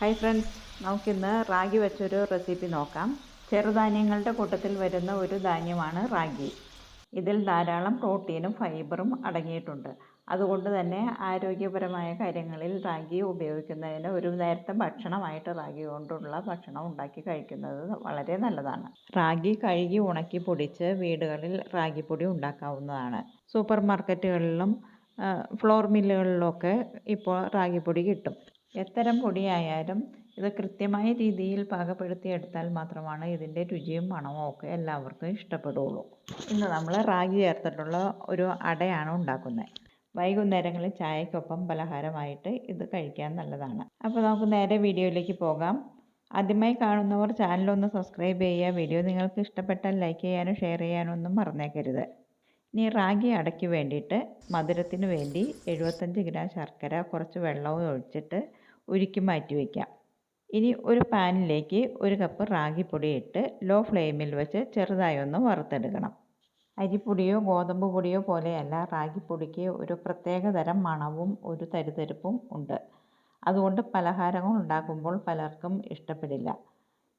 Hi friends നമുക്കിന്ന് റാഗി വെച്ചൊരു recipe നോക്കാം. ചെറുധാന്യങ്ങളുടെ കൂട്ടത്തിൽ വരുന്ന ഒരു ധാന്യമാണ് റാഗി. ഇതിൽ ധാരാളം പ്രോട്ടീനും ഫൈബറും അടങ്ങിയിട്ടുണ്ട്. അതുകൊണ്ട് തന്നെ ആരോഗ്യപരമായ കാര്യങ്ങളിൽ റാഗി ഉപയോഗിക്കുന്നതിന് ഒരു നേരത്തെ ഭക്ഷണമായിട്ട് റാഗി കൊണ്ടുള്ള ഭക്ഷണം ഉണ്ടാക്കി കഴിക്കുന്നത് വളരെ നല്ലതാണ്. റാഗി കഴുകി ഉണക്കി പൊടിച്ച് വീടുകളിൽ റാഗിപ്പൊടി ഉണ്ടാക്കാവുന്നതാണ്. സൂപ്പർ മാർക്കറ്റുകളിലും ഫ്ലോർ മില്ലുകളിലൊക്കെ ഇപ്പോൾ റാഗിപ്പൊടി കിട്ടും. എത്തരം പൊടിയായാലും ഇത് കൃത്യമായ രീതിയിൽ പാകപ്പെടുത്തിയെടുത്താൽ മാത്രമാണ് ഇതിന്റെ രുചിയും മണവും ഒക്കെ എല്ലാവർക്കും ഇഷ്ടപ്പെടുകയുള്ളൂ ഇന്ന് നമ്മൾ റാഗി ചേർത്തിട്ടുള്ള ഒരു അടയാണ് ഉണ്ടാക്കുന്നത്. വൈകുന്നേരങ്ങളിൽ ചായക്കൊപ്പം പലഹാരമായിട്ട് ഇത് കഴിക്കാൻ നല്ലതാണ്. അപ്പോൾ നമുക്ക് നേരെ വീഡിയോയിലേക്ക് പോകാം. ആദ്യമായി കാണുന്നവർ ചാനലൊന്ന് സബ്സ്ക്രൈബ് ചെയ്യുക. വീഡിയോ നിങ്ങൾക്ക് ഇഷ്ടപ്പെട്ടാൽ ലൈക്ക് ചെയ്യാനും ഷെയർ ചെയ്യാനും ഒന്നും മറന്നേക്കരുത്. ഇനി റാഗി അടയ്ക്ക് വേണ്ടിയിട്ട് മധുരത്തിന് വേണ്ടി എഴുപത്തഞ്ച് ഗ്രാം ശർക്കര കുറച്ച് വെള്ളവും ഒഴിച്ചിട്ട് ഉരുക്കി മാറ്റി വയ്ക്കാം ഇനി ഒരു പാനിലേക്ക് ഒരു കപ്പ് റാഗിപ്പൊടി ഇട്ട് ലോ ഫ്ലെയിമിൽ വെച്ച് ചെറുതായി ഒന്ന് വറുത്തെടുക്കണം. അരിപ്പൊടിയോ ഗോതമ്പ് പൊടിയോ പോലെയല്ല റാഗിപ്പൊടിക്ക് ഒരു പ്രത്യേക തരം മണവും ഒരു തരിതരിപ്പും ഉണ്ട്. അതുകൊണ്ട് പലഹാരങ്ങൾ ഉണ്ടാക്കുമ്പോൾ പലർക്കും ഇഷ്ടപ്പെടില്ല.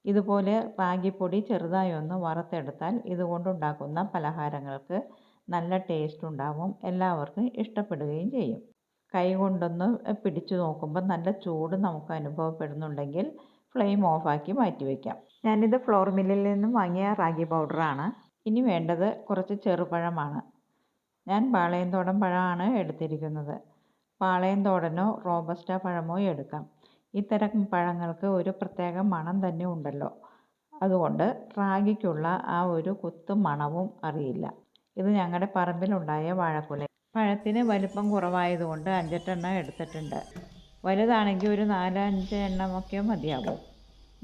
ഇതുപോലെ റാഗിപ്പൊടി ചെറുതായി ഒന്ന് വറുത്തെടുത്താൽ ഇതുകൊണ്ടുണ്ടാക്കുന്ന പലഹാരങ്ങൾക്ക് നല്ല ടേസ്റ്റ് ഉണ്ടാവും എല്ലാവർക്കും ഇഷ്ടപ്പെടുകയും ചെയ്യും. കൈ കൊണ്ടൊന്ന് പിടിച്ചു നോക്കുമ്പോൾ നല്ല ചൂട് നമുക്ക് അനുഭവപ്പെടുന്നുണ്ടെങ്കിൽ ഫ്ലെയിം ഓഫാക്കി മാറ്റി വയ്ക്കാം ഞാനിത് ഫ്ലോർ മില്ലിൽ നിന്നും വാങ്ങിയ റാഗി പൗഡറാണ്. ഇനി വേണ്ടത് കുറച്ച് ചെറുപഴമാണ്. ഞാൻ പാളയംതോടൻ പഴമാണ് എടുത്തിരിക്കുന്നത്. പാളയംതോടനോ റോബസ്റ്റ പഴമോ എടുക്കാം. ഇത്തരം പഴങ്ങൾക്ക് ഒരു പ്രത്യേക മണം തന്നെ ഉണ്ടല്ലോ. അതുകൊണ്ട് റാഗിക്കുള്ള ആ ഒരു കുത്തു മണവും അറിയില്ല. ഇത് ഞങ്ങളുടെ പറമ്പിലുണ്ടായ വാഴക്കുല പഴത്തിന് വലിപ്പം കുറവായതുകൊണ്ട് അഞ്ചെട്ടെണ്ണം എടുത്തിട്ടുണ്ട്. വലുതാണെങ്കിൽ ഒരു നാലഞ്ച് എണ്ണമൊക്കെ മതിയാകും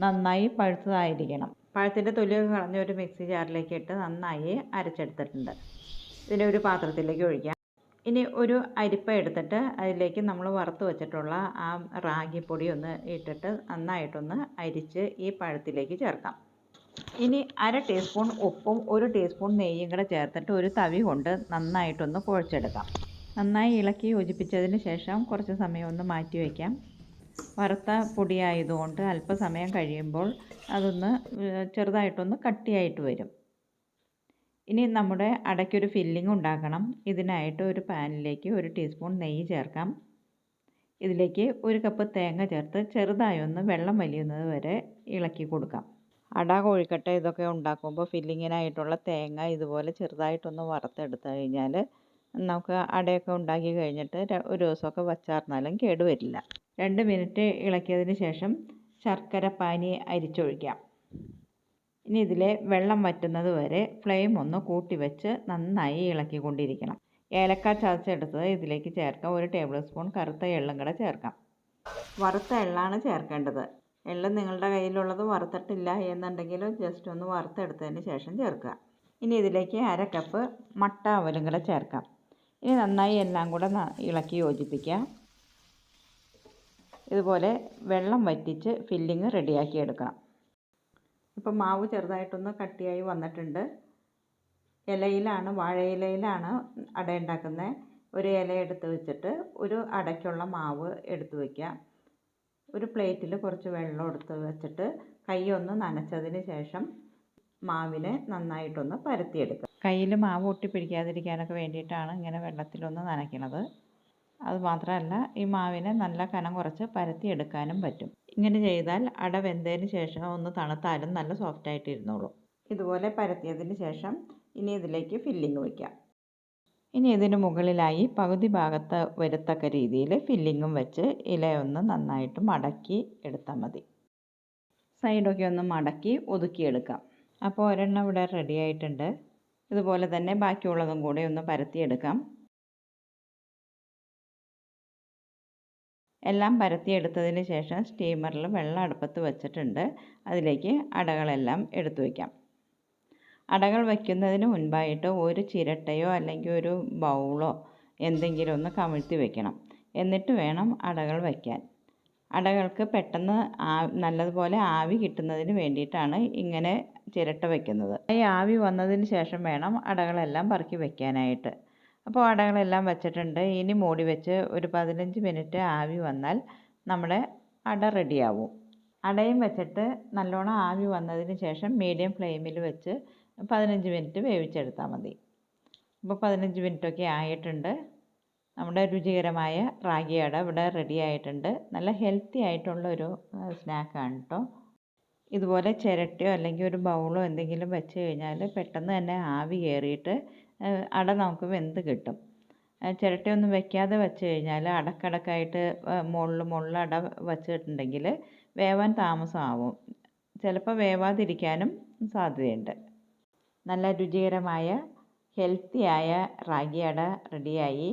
നന്നായി പഴുത്തതായിരിക്കണം. പഴത്തിന്റെ തൊലിയൊക്കെ കളഞ്ഞ് ഒരു മിക്സി ജാറിലേക്ക് ഇട്ട് നന്നായി അരച്ചെടുത്തിട്ടുണ്ട്. ഇതിനെ ഒരു പാത്രത്തിലേക്ക് ഒഴിക്കാം. ഇനി ഒരു അരിപ്പ എടുത്തിട്ട് അതിലേക്ക് നമ്മൾ വറുത്ത് വെച്ചിട്ടുള്ള ആ റാഗിപ്പൊടി ഒന്ന് ഇട്ടിട്ട് നന്നായിട്ടൊന്ന് അരിച്ച് ഈ പഴത്തിലേക്ക് ചേർക്കാം. ഇനി അര ടീസ്പൂൺ ഉപ്പും ഒരു ടീസ്പൂൺ നെയ്യും കൂടെ ചേർത്തിട്ട് ഒരു തവി കൊണ്ട് നന്നായിട്ടൊന്ന് കുഴച്ചെടുക്കാം. നന്നായി ഇളക്കി യോജിപ്പിച്ചതിന് ശേഷം കുറച്ച് സമയം ഒന്ന് മാറ്റി വയ്ക്കാം വറുത്ത പൊടിയായതുകൊണ്ട് അല്പസമയം കഴിയുമ്പോൾ അതൊന്ന് ചെറുതായിട്ടൊന്ന് കട്ടിയായിട്ട് വരും. ഇനി നമ്മുടെ അടയ്ക്കൊരു ഫില്ലിംഗ് ഉണ്ടാക്കണം. ഇതിനായിട്ട് ഒരു പാനിലേക്ക് ഒരു ടീസ്പൂൺ നെയ്യ് ചേർക്കാം. ഇതിലേക്ക് ഒരു കപ്പ് തേങ്ങ ചേർത്ത് ചെറുതായി ഒന്ന് വെള്ളം വലിയുന്നത് വരെ ഇളക്കി കൊടുക്കാം. അട കോഴിക്കട്ട ഇതൊക്കെ ഉണ്ടാക്കുമ്പോൾ ഫില്ലിങ്ങിനായിട്ടുള്ള തേങ്ങ ഇതുപോലെ ചെറുതായിട്ടൊന്ന് വറുത്തെടുത്ത് കഴിഞ്ഞാൽ നമുക്ക് അടയൊക്കെ ഉണ്ടാക്കി കഴിഞ്ഞിട്ട് ഒരു ദിവസമൊക്കെ വച്ചാർന്നാലും കേടുവരില്ല രണ്ട് മിനിറ്റ് ഇളക്കിയതിന് ശേഷം ശർക്കര പാനി അരിച്ചൊഴിക്കാം. ഇനി ഇതിലെ വെള്ളം വറ്റുന്നത് വരെ ഫ്ലെയിം ഒന്ന് കൂട്ടി വെച്ച് നന്നായി ഇളക്കിക്കൊണ്ടിരിക്കണം. ഏലക്ക ചതച്ചെടുത്തത് ഇതിലേക്ക് ചേർക്കാം. ഒരു ടേബിൾ സ്പൂൺ കറുത്ത എള്ളും കൂടെ ചേർക്കാം. വറുത്ത എള്ളാണ് ചേർക്കേണ്ടത്. എള്ള് നിങ്ങളുടെ കയ്യിലുള്ളത് വറുത്തിട്ടില്ല എന്നുണ്ടെങ്കിൽ ജസ്റ്റ് ഒന്ന് വറുത്തെടുത്തതിന് ശേഷം ചേർക്കുക. ഇനി ഇതിലേക്ക് അര കപ്പ് മട്ട അവലും കൂടെ ചേർക്കാം. ഇനി നന്നായി എല്ലാം കൂടെ ഇളക്കി യോജിപ്പിക്കുക. ഇതുപോലെ വെള്ളം വറ്റിച്ച് ഫില്ലിങ് റെഡിയാക്കി എടുക്കണം. ഇപ്പം മാവ് ചെറുതായിട്ടൊന്ന് കട്ടിയായി വന്നിട്ടുണ്ട്. ഇലയിലാണ് വാഴയിലയിലാണ് അട ഉണ്ടാക്കുന്നത്. ഒരു ഇല എടുത്ത് വെച്ചിട്ട് ഒരു അടയ്ക്കുള്ള മാവ് എടുത്ത് വയ്ക്കുക ഒരു പ്ലേറ്റിൽ കുറച്ച് വെള്ളം എടുത്ത് വെച്ചിട്ട് കൈ ഒന്ന് നനച്ചതിന് ശേഷം മാവിനെ നന്നായിട്ടൊന്ന് പരത്തിയെടുക്കുക. കയ്യിൽ മാവ് ഒട്ടി പിടിക്കാതിരിക്കാനൊക്കെ വേണ്ടിയിട്ടാണ് ഇങ്ങനെ വെള്ളത്തിലൊന്ന് നനയ്ക്കണത്. അതുമാത്രമല്ല ഈ മാവിനെ നല്ല കനം കുറച്ച് പരത്തിയെടുക്കാനും പറ്റും. ഇങ്ങനെ ചെയ്താൽ അട വെന്തതിന് ശേഷം ഒന്ന് തണുത്താലും നല്ല സോഫ്റ്റായിട്ട് ഇരുന്നോളും ഇതുപോലെ പരത്തിയതിന് ശേഷം ഇനി ഇതിലേക്ക് ഫില്ലിങ് വയ്ക്കാം ഇനി ഇതിന് മുകളിലായി പകുതി ഭാഗത്ത് വരത്തക്ക രീതിയിൽ ഫില്ലിങ്ങും വെച്ച് ഇലയൊന്ന് നന്നായിട്ട് മടക്കി എടുത്താൽ മതി. സൈഡൊക്കെ ഒന്ന് മടക്കി ഒതുക്കിയെടുക്കാം അപ്പോൾ ഒരെണ്ണം ഇവിടെ റെഡി ആയിട്ടുണ്ട്. ഇതുപോലെ തന്നെ ബാക്കിയുള്ളതും കൂടെ ഒന്ന് പരത്തിയെടുക്കാം എല്ലാം പരത്തിയെടുത്തതിന് ശേഷം സ്റ്റീമറിൽ വെള്ളം അടുപ്പത്ത് വെച്ചിട്ടുണ്ട്. അതിലേക്ക് അടകളെല്ലാം എടുത്തു വയ്ക്കാം അടകൾ വയ്ക്കുന്നതിന് മുൻപായിട്ട് ഒരു ചിരട്ടയോ അല്ലെങ്കിൽ ഒരു ബൗളോ എന്തെങ്കിലും ഒന്ന് കമിഴ്ത്തി വെക്കണം. എന്നിട്ട് വേണം അടകൾ വയ്ക്കാൻ. അടകൾക്ക് പെട്ടെന്ന് ആ നല്ലതുപോലെ ആവി കിട്ടുന്നതിന് വേണ്ടിയിട്ടാണ് ഇങ്ങനെ ചിരട്ട വയ്ക്കുന്നത്. ഈ ആവി വന്നതിന് ശേഷം വേണം അടകളെല്ലാം പറക്കി വയ്ക്കാനായിട്ട്. അപ്പോൾ അടകളെല്ലാം വെച്ചിട്ടുണ്ട്. ഇനി മൂടി വെച്ച് ഒരു പതിനഞ്ച് മിനിറ്റ് ആവി വന്നാൽ നമ്മുടെ അട റെഡിയാവും. അടയും വെച്ചിട്ട് നല്ലോണം ആവി വന്നതിന് ശേഷം മീഡിയം ഫ്ലെയിമിൽ വെച്ച് പതിനഞ്ച് മിനിറ്റ് വേവിച്ചെടുത്താൽ മതി. ഇപ്പോൾ പതിനഞ്ച് മിനിറ്റൊക്കെ ആയിട്ടുണ്ട്. നമ്മുടെ രുചികരമായ റാഗി അട ഇവിടെ റെഡി ആയിട്ടുണ്ട്. നല്ല ഹെൽത്തി ആയിട്ടുള്ള ഒരു സ്നാക്കാണ് കേട്ടോ ഇതുപോലെ ചിരട്ടയോ അല്ലെങ്കിൽ ഒരു ബൗളോ എന്തെങ്കിലും വെച്ച് കഴിഞ്ഞാൽ പെട്ടെന്ന് തന്നെ ആവി കയറിയിട്ട് അട നമുക്ക് വെന്ത് കിട്ടും. ചിരട്ടയൊന്നും വെക്കാതെ വെച്ച് കഴിഞ്ഞാൽ അടക്കടക്കായിട്ട് മുകളിൽ മുകളിൽ അട വച്ചിട്ടുണ്ടെങ്കിൽ വേവാൻ താമസമാവും. ചിലപ്പോൾ വേവാതിരിക്കാനും സാധ്യതയുണ്ട്. നല്ല രുചികരമായ ഹെൽത്തിയായ റാഗി അട റെഡിയായി.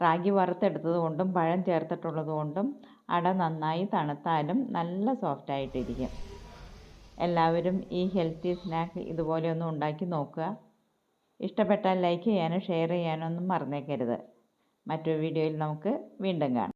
റാഗി വറുത്തെടുത്തത് കൊണ്ടും പഴം ചേർത്തിട്ടുള്ളത് കൊണ്ടും അട നന്നായി തണുത്താലും നല്ല സോഫ്റ്റായിട്ടിരിക്കും എല്ലാവരും ഈ ഹെൽത്തി സ്നാക്ക് ഇതുപോലെ ഒന്ന് ഉണ്ടാക്കി നോക്കുക. ഇഷ്ടപ്പെട്ടാൽ ലൈക്ക് ചെയ്യാനും ഷെയർ ചെയ്യാനും ഒന്നും മറന്നേക്കരുത്. മറ്റൊരു വീഡിയോയിൽ നമുക്ക് വീണ്ടും കാണാം.